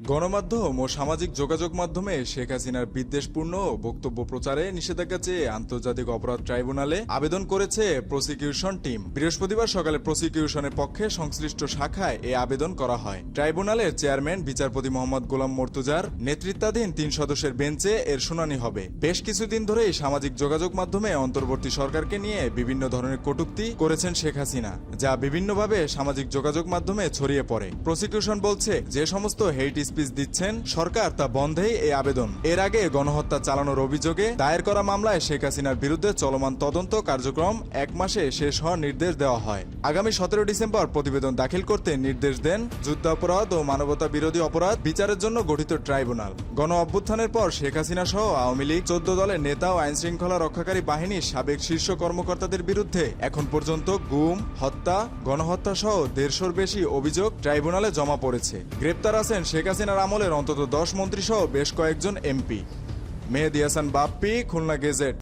গণমাধ্যম ও সামাজিক যোগাযোগ মাধ্যমে শেখ হাসিনার বিদ্বেষপূর্ণ বক্তব্য প্রচারে নিষেধাজ্ঞা চেয়ে আন্তর্জাতিক অপরাধ ট্রাইব্যুনালে আবেদন করেছে প্রসিকিউশন টিম। বৃহস্পতিবার সকালে প্রসিকিউশনের পক্ষে সংশ্লিষ্ট শাখায় এ আবেদন করা হয়। ট্রাইব্যুনালের চেয়ারম্যান, বিচারপতি মোহাম্মদ গোলাম মর্তুজার নেতৃত্বাধীন তিন সদস্যের বেঞ্চে এর শুনানি হবে। বেশ কিছুদিন ধরেই সামাজিক যোগাযোগ মাধ্যমে অন্তর্বর্তী সরকারকে নিয়ে বিভিন্ন ধরনের কটূক্তি করেছেন শেখ হাসিনা, যা বিভিন্নভাবে সামাজিক যোগাযোগ মাধ্যমে ছড়িয়ে পড়ে। প্রসিকিউশন বলছে, যে সমস্ত হেইট স্পিচ দিচ্ছেন সরকার তা বন্ধেই এই আবেদন। এর আগে গণহত্যা চালানোর অভিযোগে দায়ের করা মামলায় শেখ হাসিনার বিরুদ্ধে চলমান তদন্ত কার্যক্রম এক মাসে শেষ হওয়ার নির্দেশ দেওয়া হয়। আগামী সতেরো ডিসেম্বর প্রতিবেদন দাখিল করতে নির্দেশ দেন যুদ্ধাপরাধ ও মানবতা বিরোধী অপরাধ বিচারের জন্য গঠিত ট্রাইব্যুনাল। গণ অভ্যুত্থানের পর শেখ হাসিনা সহ আওয়ামী লীগ, চোদ্দ দলের নেতা ও আইন শৃঙ্খলা রক্ষাকারী বাহিনীর সাবেক শীর্ষ কর্মকর্তাদের বিরুদ্ধে এখন পর্যন্ত গুম, হত্যা গণহত্যা সহ দেড়শোর বেশি অভিযোগ ট্রাইব্যুনালে জমা পড়েছে। গ্রেপ্তার আছেন শেখ হাসিনার আমলের অন্তত দশ মন্ত্রী সহ বেশ কয়েকজন এমপি। মেহেদি হাসান বাপ্পি খুলনা গেজেট।